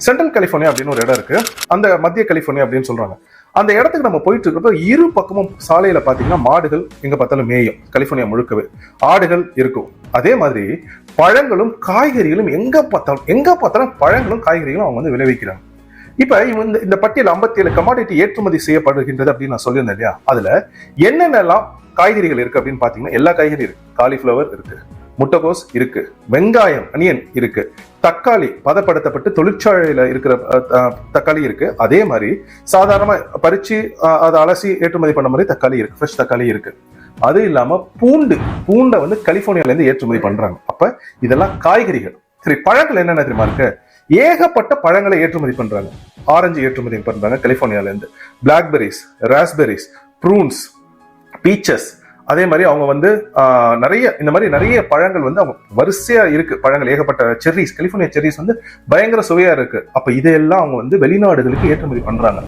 Central California அப்படின்னு ஒரு இடம் இருக்கு. அந்த மத்திய கலிஃபோர்னியா அப்படின்னு சொல்றாங்க. அந்த இடத்துக்கு நம்ம போயிட்டு இருக்கிறப்ப இரு பக்கமும் சாலையில பாத்தீங்கன்னா மாடுகள் எங்க பார்த்தாலும் மேயும். கலிஃபோர்னியா முழுக்கவே. ஆடுகள் இருக்கும். அதே மாதிரி பழங்களும் காய்கறிகளும் எங்க பார்த்தாலும் எங்க பார்த்தாலும் பழங்களும் காய்கறிகளும் அவங்க வந்து விளைவிக்கிறாங்க. இப்ப இவங்க இந்த- இந்த பட்டியல் 57 ஏழு கமாடிட்டி ஏற்றுமதி செய்யப்படுகின்றது அப்படின்னு நான் சொல்லியிருந்தேன் இல்லையா? அதுல என்னென்னலாம் காய்கறிகள் இருக்கு அப்படின்னு பாத்தீங்கன்னா எல்லா காய்கறியும் இருக்கு. காலிஃபிளவர் இருக்கு. முட்டைகோஸ் இருக்கு வெங்காயம் அனியன் இருக்கு தக்காளி பதப்படுத்தப்பட்டு தொழிற்சாலையில் இருக்கிற தக்காளி இருக்கு. அதே மாதிரி சாதாரணமாக பறிச்சு அதை அலசி ஏற்றுமதி பண்ண மாதிரி தக்காளி இருக்கு ஃப்ரெஷ் தக்காளி இருக்கு. அது இல்லாம பூண்டு பூண்டை வந்து கலிபோர்னியாலேருந்து ஏற்றுமதி பண்றாங்க. அப்ப இதெல்லாம் காய்கறிகள். சரி பழங்கள் என்னென்ன தெரியுமா இருக்கு? ஏகப்பட்ட பழங்களை ஏற்றுமதி பண்றாங்க. ஆரஞ்சு ஏற்றுமதி பண்றாங்க கலிபோர்னியாலேருந்து பிளாக்பெரிஸ் ராஸ்பெரிஸ் ப்ரூன்ஸ் பீச்சஸ் அதே மாதிரி அவங்க வந்து நிறைய இந்த மாதிரி நிறைய பழங்கள் வந்து அவங்க வரிசையா இருக்கு. பழங்கள் ஏகப்பட்ட செர்ரிஸ் கலிபோர்னியா செர்ரிஸ் வந்து பயங்கர சுவையா இருக்கு. அப்ப இதையெல்லாம் அவங்க வந்து வெளிநாடுகளுக்கு ஏற்றுமதி பண்றாங்க.